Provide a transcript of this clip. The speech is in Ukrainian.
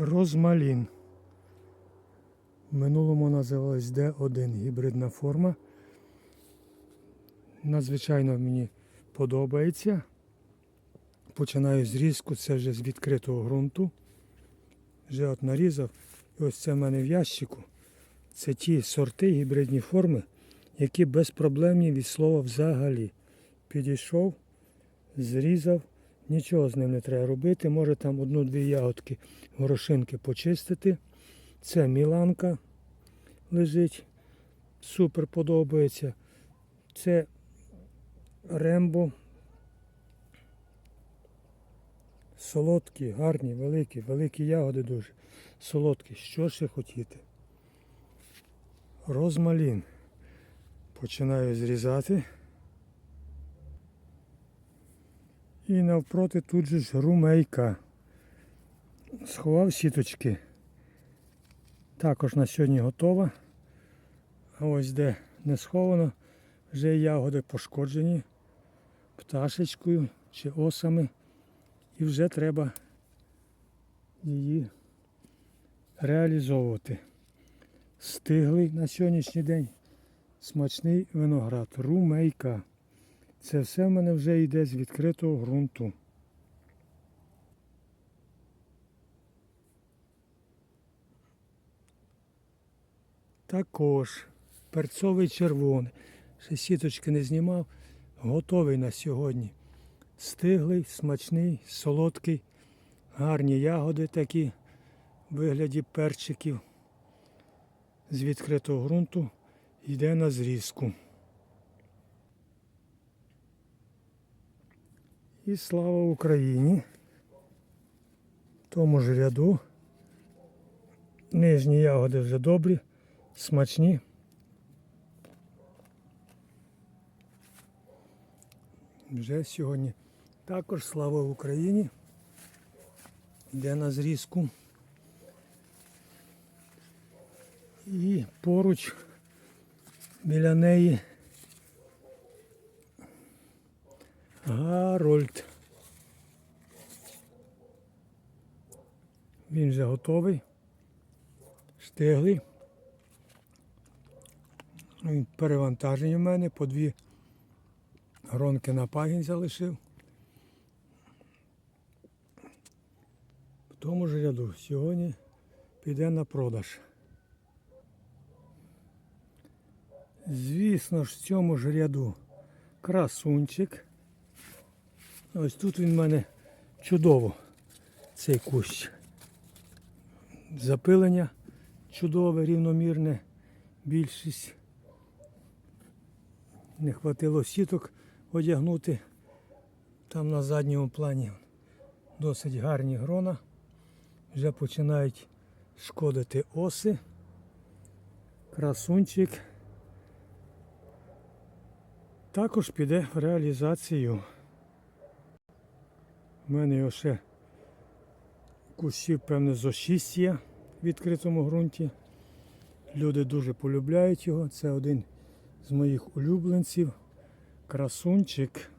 Розмалін. В минулому називалась D1 гібридна форма. Надзвичайно мені подобається. Починаю зрізку, це вже з відкритого ґрунту. Вже от нарізав. І ось це в мене в ящику. Це ті сорти гібридні форми, які безпроблемні від слова взагалі. Підійшов, зрізав, нічого з ним не треба робити. Може там одну-дві ягодки горошинки почистити. Це Міланка лежить. Супер подобається. Це Рембо. Солодкі, гарні, великі, великі ягоди дуже. Солодкі. Що ще хотіти? Розмалін. Починаю зрізати. І навпроти тут же ж румейка. Сховав сіточки. Також на сьогодні готова. А ось де не сховано, вже ягоди пошкоджені пташечкою чи осами. І вже треба її реалізовувати. Стиглий на сьогоднішній день смачний виноград, румейка. Це все в мене вже йде з відкритого ґрунту. Також перцовий червоний. Ще сіточки не знімав. Готовий на сьогодні. Стиглий, смачний, солодкий, гарні ягоди такі в вигляді перчиків. З відкритого ґрунту йде на зрізку. І слава Україні. В тому ж ряду. Нижні ягоди вже добрі, смачні. Вже сьогодні також слава Україні. Йде на зрізку. І поруч біля неї Гарольд. Він вже готовий. Стиглий. Він перевантажений в мене, по дві гронки на пагін залишив. В тому ж ряду сьогодні піде на продаж. Звісно ж, в цьому ж ряду красунчик. Ось тут він в мене чудово, цей кущ. Запилення чудове, рівномірне, більшість. Не хватило сіток одягнути. Там на задньому плані досить гарні грона. Вже починають шкодити оси. Красунчик. Також піде в реалізацію. У мене його ще кущів, певне, зо 6 є в відкритому ґрунті. Люди дуже полюбляють його. Це один з моїх улюбленців. Красунчик.